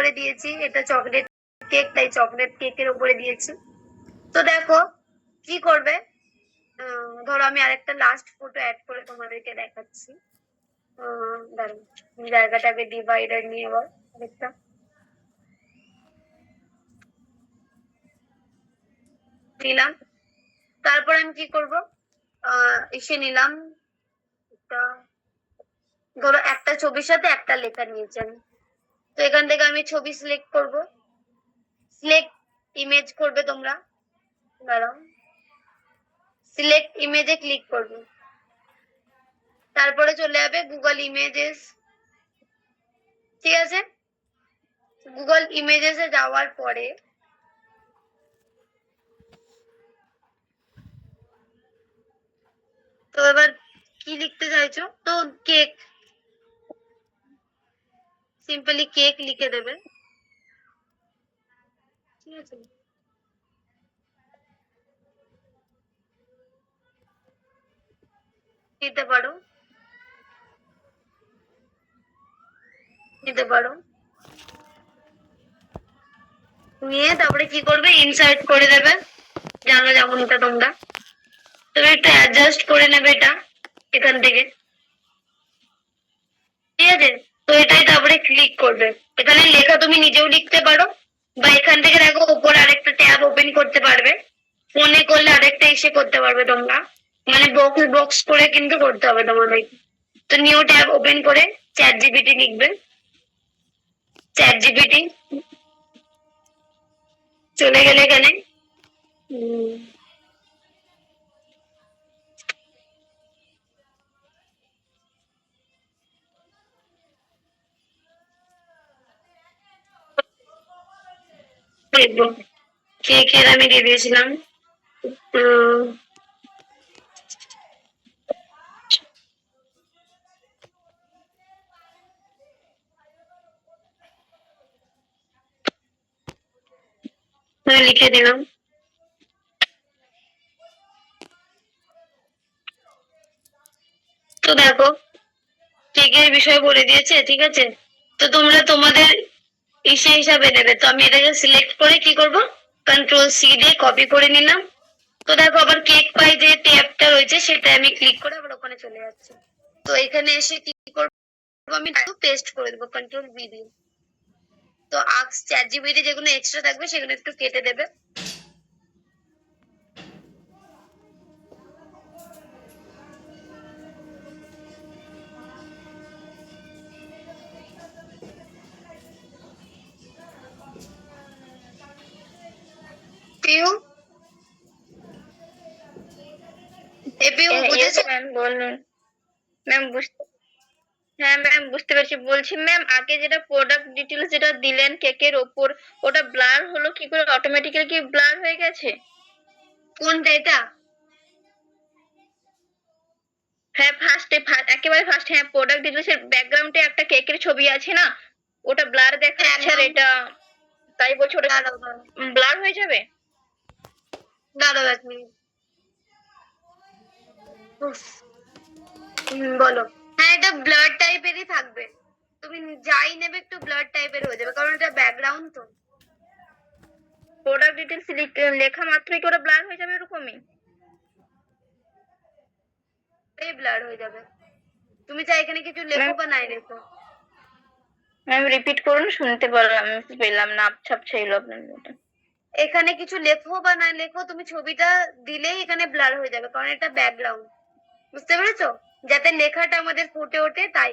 উপরে দিয়েছি, এটা চকলেট কেক তাই চকলেট কেকের উপরে দিয়েছি। তো দেখো, কি করবে? ধরো আমি আরেকটা লাস্ট ফটো অ্যাড করে তোমাদেরকে দেখাচ্ছি। জায়গাটাকে ডিভাইডার নিয়ে আরেকটা। নিলাম। তারপর আমি কি করব? এসে নিলাম। ধরো একটা ছবির সাথে একটা লেখা নিয়েছি আমি। তো এখান থেকে আমি ছবি সিলেক্ট করব। সিলেক্ট ইমেজ করবে তোমরা। দাঁড়াও। সিলেক্ট ইমেজে ক্লিক করবে। তারপরে চলে যাবে গুগল ইমেজেস ঠিক আছে? গুগল ইমেজেসে যাওয়ার পরে তো এবার কি লিখতে চাইছো তো কেক সিম্পলি কেক লিখে দেবে ঠিক আছে নিতে পারো নিতে পারো নিয়ে তারপরে কি করবে ইনসার্ট করে দেবে জানো যেমনটা তোমরা তুমি একটু অ্যাডজাস্ট করে নেবে এটা এখান থেকে ঠিক আছে তো এটাই তারপরে ক্লিক করবে। এখানে লেখা তুমি নিজেও লিখতে পারো, বা এখান থেকে দেখো উপরে আরেকটা ট্যাব ওপেন করতে পারবে। ফোনে করলে আরেকটা এসে করতে পারবে তোমরা। মানে বক্স বক্স করে কিন্তু করতে হবে তোমাদের। তো নিউ ট্যাব ওপেন করে চ্যাট জিপিটি লিখবে। চ্যাট জিপিটি চলে গেলে এখানে কেকের আমি দিয়ে দিয়েছিলাম। লিখে দিলাম। তো দেখো কেকের বিষয় বলে দিয়েছে, ঠিক আছে? তো তোমরা তোমাদের ইসে হিসাবে নেবে। তো আমি এটাকে সিলেক্ট করে কি করব? কন্ট্রোল সি দিয়ে কপি করে নিলাম। তো দেখো আবার কেক পাই যে ট্যাবটা রয়েছে সেটা আমি ক্লিক করে আবার ওখানে চলে যাচ্ছে। তো এখানে এসে কি করব? আমি একটু পেস্ট করে দেবো কন্ট্রোল ভি দিয়ে। তো আক্স চ্যাট জিবিটি যেগুলো এক্সট্রা থাকবে, সেগুলো একটু কেটে দেবে। পেরেছি বলছি ম্যাম আগে যেটা প্রোডাক্ট ডিটেলস যেটা দিলেন কেকের ওপর ওটা ব্লার হলো কি করে? অটোমেটিক্যালি কি ব্লার হয়ে গেছে? কোনটা এটা? হ্যাঁ ফার্স্টে একেবারে ফার্স্ট হ্যাঁ প্রোডাক্ট ডিটেলস এর ব্যাকগ্রাউন্ডে একটা কেকের ছবি আছে না? ওটা ব্লার দেখাচ্ছে আর এটা তাই বলছি ওটা ব্লার হয়ে যাবে? দাঁড়াও এক মিনিট। হুম, বলো। হ্যাঁ এটা ব্লাড টাইপেরই থাকবে। তুমি যাই নেবে একটু ব্লাড টাইপের হয়ে যাবে কারণ এটা ব্যাকগ্রাউন্ড তো। প্রোডাক্ট ডিটেলস লেখা মাত্রই কি ওটা ব্লার হয়ে যাবে এরকমই? এই ব্লার হয়ে যাবে। তুমি চাই এখানে কিছু লেখো বা নাই লেখো। ম্যাম রিপিট করুন শুনতে পারলাম পেলাম না আপছাপ ছিল আপনার এখানে কিছু লেখো বা না লেখো তুমি ছবিটা দিলেই এখানে ব্লার হয়ে যাবে কারণ এটা ব্যাকগ্রাউন্ড বুঝতে পেরেছ? যাতে লেখাটা আমাদের ফুটে ওঠে তাই।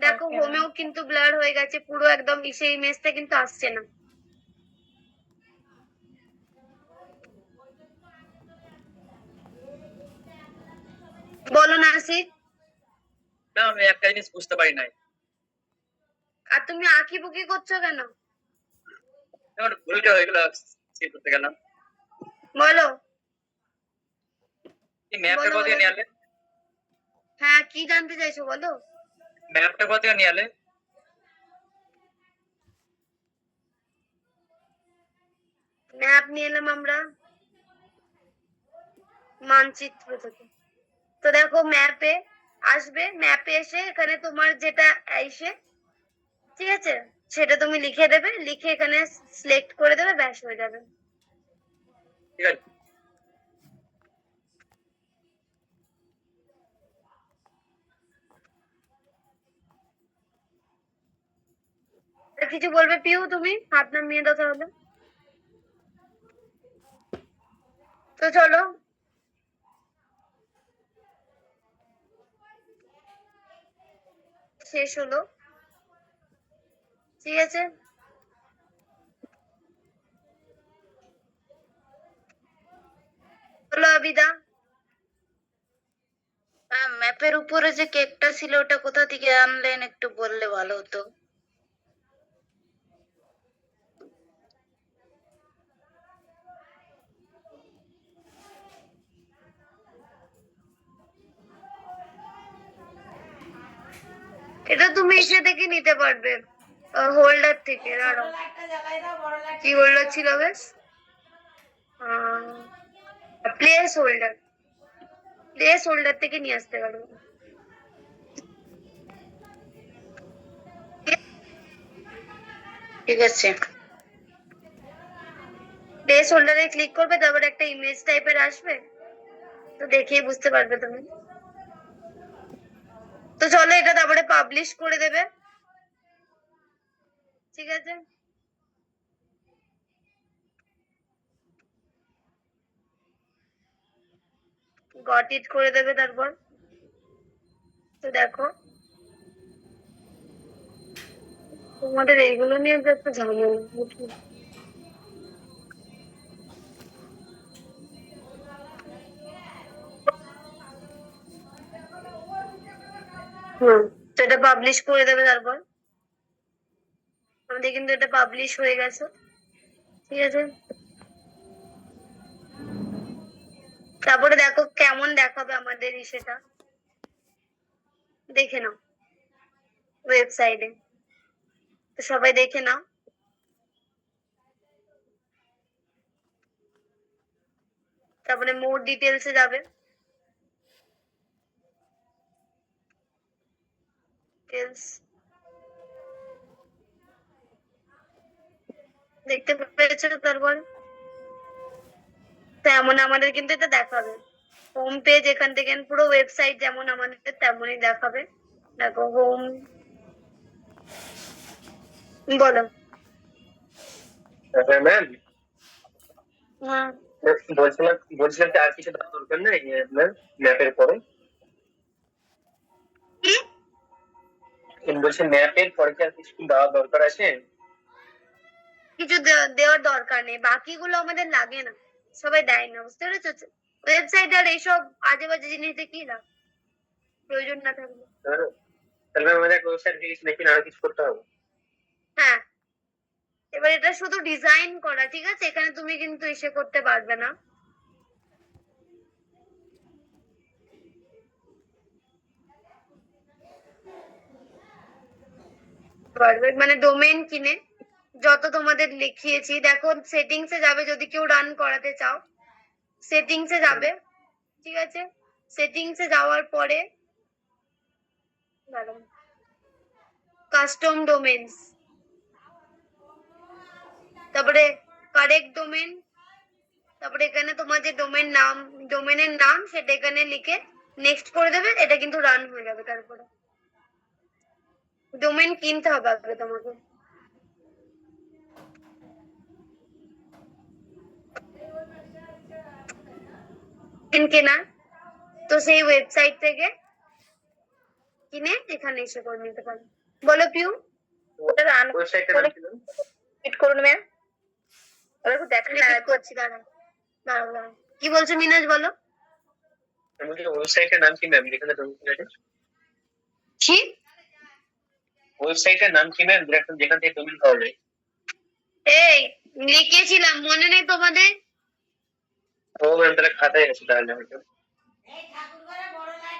দেখো হোমেও কিন্তু ব্লার হয়ে গেছে পুরো একদম ইসে ইমেজটা কিন্তু আসছে না। বলো না আসিফ না আমি একটা জিনিস বুঝতে পারি নাই। আর তুমি আঁকি বুকি করছ কেন? আমার ভুলটা হয়ে গেল সে করতে গেলাম। বলো। এই ম্যাপটা বলো, নিয়ে আলে? হ্যাঁ কি জানতে চাইছো বলো? কোথায় নিয়ে আলে ম্যাপ নিয়ে এলাম আমরা। মানচিত্র থেকে। তো দেখো ম্যাপে আসবে ম্যাপে এসে এখানে তোমার যেটা এসে ঠিক আছে? সেটা তুমি লিখে দেবে লিখে এখানে সিলেক্ট করে দেবে ব্যাস হয়ে যাবে। ঠিক আছে। কিছু বলবে পিউ তুমি? হাত নামিয়ে দাও তাহলে। তো চলো। শেষ হলো। ঠিক আছে? হলো আবিদা। ম্যাপের উপরে যে কেকটা ছিল, ওটা কোথা থেকে আনলেন একটু বললে ভালো হতো। এটা তুমি এসে থেকে নিতে পারবে হোল্ডার থেকে, দাঁড়াও। কি হোল্ডার ছিল বেশ? প্লেস হোল্ডার প্লেস হোল্ডার থেকে নিয়ে আসতে পারবে। ঠিক আছে। প্লেস হোল্ডারে ক্লিক করবে, তারপর একটা ইমেজ টাইপের আসবে। তো দেখেই বুঝতে পারবে তুমি। তো চলো এটা তারপরে পাবলিশ করে দেবে। ঠিক আছে? গট ইট করে দেবে তারপর। তো দেখো। তোমাদের এইগুলো নিয়ে একটা ঝামেলা হুম। তো এটা পাবলিশ করে দেবে তারপর? আমাদের কিন্তু এটা পাবলিশ হয়ে গেছে। ঠিক আছে? তারপরে দেখো কেমন দেখাবে আমাদের সেটা দেখে নাও। ওয়েবসাইটে তো সবাই দেখে নাও। তারপরে মোর ডিটেলসে যাবে। ডিটেলস দেখতে পেয়েছ তারপর তেমন আমাদের কিন্তু এটা দেখাবে। হোম পেজ এখান থেকে পুরো ওয়েবসাইট যেমন আমাদের তেমনই দেখাবে। দেখো হোম বলো। ম্যাম হ্যাঁ। বলছিলাম বলছিলাম আর কিছু দরকার নেই ম্যাপের পরে কি ম্যাপের পরে কি আর কিছু দরকার আছে? কিছু দেওয়ার দরকার নেই। বাকিগুলো আমাদের লাগে না। সবাই দেয় না বুঝতে পেরেছ? ওয়েবসাইট আর এইসব আজে বাজে জিনিস কি লাভ? প্রয়োজন না থাকলে। তাহলে আমাদের ওয়েবসাইট কিছু নাকি আরও কিছু করতে হবে। হ্যাঁ। এবার এটা শুধু ডিজাইন করা ঠিক আছে? এখানে তুমি কিন্তু এসে করতে পারবে না। পারবে মানে ডোমেন কিনে, যত তোমাদের লিখিয়েছি। দেখো সেটিংসে যাবে যদি কেউ রান করাতে চাও। সেটিংসে যাবে, ঠিক আছে? সেটিংসে যাওয়ার পরে কাস্টম ডোমেন্স তারপরে কারেক্ট ডোমেন তারপরে এখানে তোমার যে ডোমেন নাম ডোমেনের নাম, সেটা এখানে লিখে নেক্সট করে দেবে। এটা কিন্তু রান হয়ে যাবে তারপরে ডোমেন কিনতে হবে আগে তোমাকে। কেনা। তো সেই ওয়েবসাইট থেকে কিনে এখানে এসে করে নিতে পারো। বলো পিউ ওটা রান কি কমপ্লিট করুন ম্যাম ওটা একটু দেখেন না রিপিট করছি দাঁড়াও। কি বলছো মিনাজ বলো? আমি ওয়েবসাইটের নাম কি ম্যাম যেখানে তুমি কি? ওয়েবসাইটের নাম কি ম্যাম যেখান যেখান থেকে ডোমেন পাওয়া যায় এই লিখেছিলাম মনে নেই তোমাদের? ও ম্যাম তাহলে খাতায় আছে তাহলে হয়তো।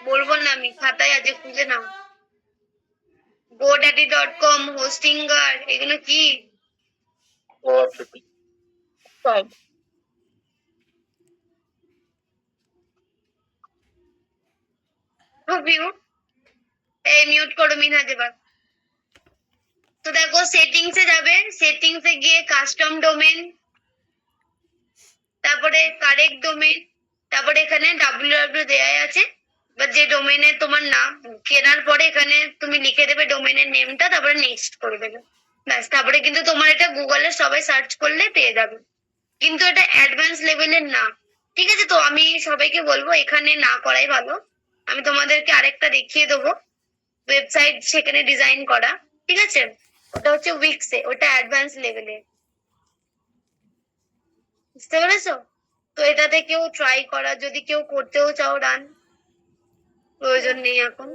বলব না আমি খাতায় আছে খুঁজে নাও। গোডাডি ডট কম হোস্টিঙ্গার এগুলো কি? ও আচ্ছা ঠিক। সব। এই মিউট করো মিনহাজ এবার তো দেখো সেটিংস এ যাবে। সেটিংস এ গিয়ে কাস্টম ডোমেন তারপরে কারেক্ট ডোমেন তারপরে এখানে ডাব্লিউ ডাব্লিউ দেয়া আছে। বা যে ডোমেনে তোমার নাম, কেনার পরে এখানে তুমি লিখে দেবে ডোমেনের নেমটা তারপরে নেক্সট করে দেবে। ব্যাস, তারপরে কিন্তু তোমার এটা গুগলে সবাই সার্চ করলে পেয়ে যাবে। কিন্তু এটা অ্যাডভান্স লেভেলের না। ঠিক আছে তো, আমি সবাইকে বলব, এখানে না করাই ভালো। আমি তোমাদেরকে আরেকটা দেখিয়ে দেবো। ওয়েবসাইট সেখানে ডিজাইন করা। ঠিক আছে? ওটা হচ্ছে উইক্সে ওটা অ্যাডভান্স লেভেলে বুঝতে পেরেছ? তো এটাতে কেউ ট্রাই করা, যদি কেউ করতেও চাও রান প্রয়োজন নেই এখন।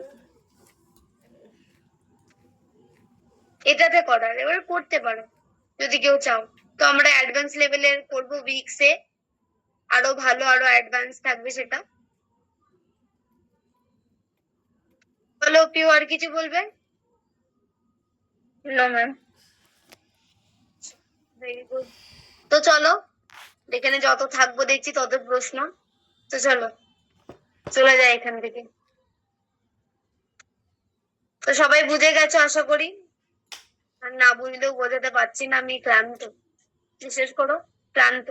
এটাতে করার, এবার করতে পারো, যদি কেউ চাও। তো আমরা অ্যাডভান্স লেভেলের করব উইক্সে আরও ভালো, আরও অ্যাডভান্স থাকবে সেটা। বলো, পিউ আর কিছু বলবে? নো ম্যাম তো চলো, এখানে যত থাকব দেখছি তত প্রশ্ন। তো চলো, চলে যাই এখান থেকে। তো সবাই বুঝে গেছো আশা করি? আর না বুঝলেও বোঝাতে পারছি না আমি ক্লান্ত। বিশেষ করো, ক্লান্ত।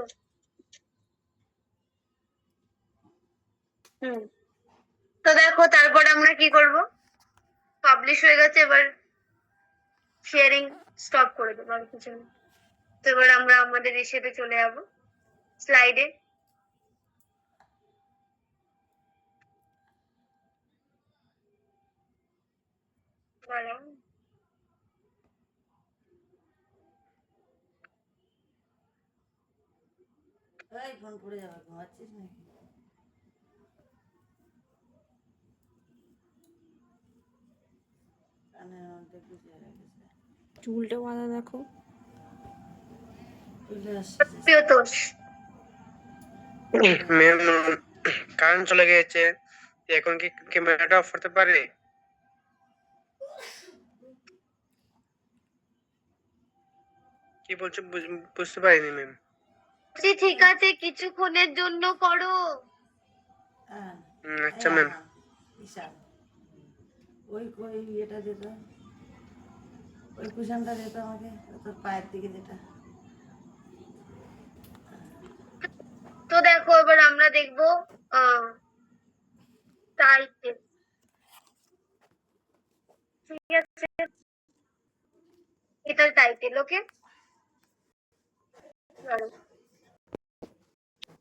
হুম। তো দেখো, তারপর আমরা কি করব? পাবলিশ হয়ে গেছে এবার। শেয়ারিং স্টপ করে দেবো আর কিছু না তো এবার আমরা আমাদের ইসেতে চলে যাব। স্লাইডে ফোন পড়ে যাবে, ঘুমাচ্ছিস নাকি? কানের রেখেছে। চুলটা বাঁধা দেখো। ম্যাম কারেন্ট চলে গেছে এখন কি ক্যামেরাটা অফ করতে পারে? কি বলছো বুঝ- বুঝতে পারিনি ম্যাম। ঠিক আছে কিছুক্ষণের জন্য করো। হ্যাঁ আচ্ছা ম্যাম। বিশাল। ওই ওই দিত ওই কুশনটা দিত আমাকে তোর পায়ের দিকে যেটা। তো দেখো, এবার আমরা দেখব টাইটেল ঠিক আছে? এটার টাইটেল ওকে